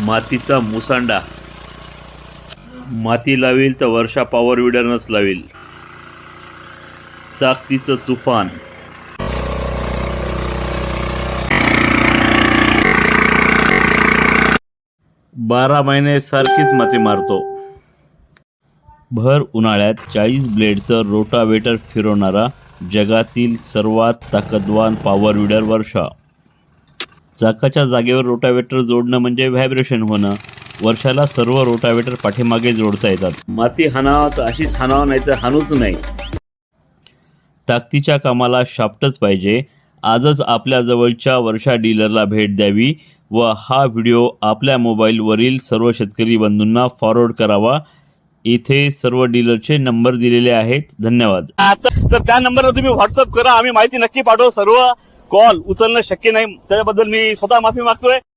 मातीचा मुसांडा. माती लावील तर वर्षा पॉवर विडरनच लावील. ताकदीचं तुफान. बारा महिने सारखीच माती मारतो. भर उन्हाळ्यात चाळीस ब्लेडचं रोटावेटर फिरवणारा जगातील सर्वात ताकदवान पॉवर विडर वर्षा चाकाच्या जागेवर रोटावेटर जोडणं म्हणजे व्हायब्रेशन होणं. वर्षाला सर्व रोटावेटर पाठीमागे जोडता येतात. माती हाणावं तर अशीच हाणावं नाही तर हाणूच नाही. ताकदीच्या कामाला शाप्टच पाहिजे. आजच आपल्या जवळच्या वर्षा डीलरला भेट द्यावी व हा व्हिडिओ आपल्या मोबाईलवरील सर्व शेतकरी बंधूंना फॉरवर्ड करावा. इथे सर्व डीलरचे नंबर दिलेले आहेत. धन्यवाद. तर त्या नंबरला तुम्ही व्हॉट्सअप करा. आम्ही माहिती नक्की पाठवू सर्व. कॉल उचलणं शक्य नाही. त्याच्याबद्दल मी स्वतः माफी मागतोय.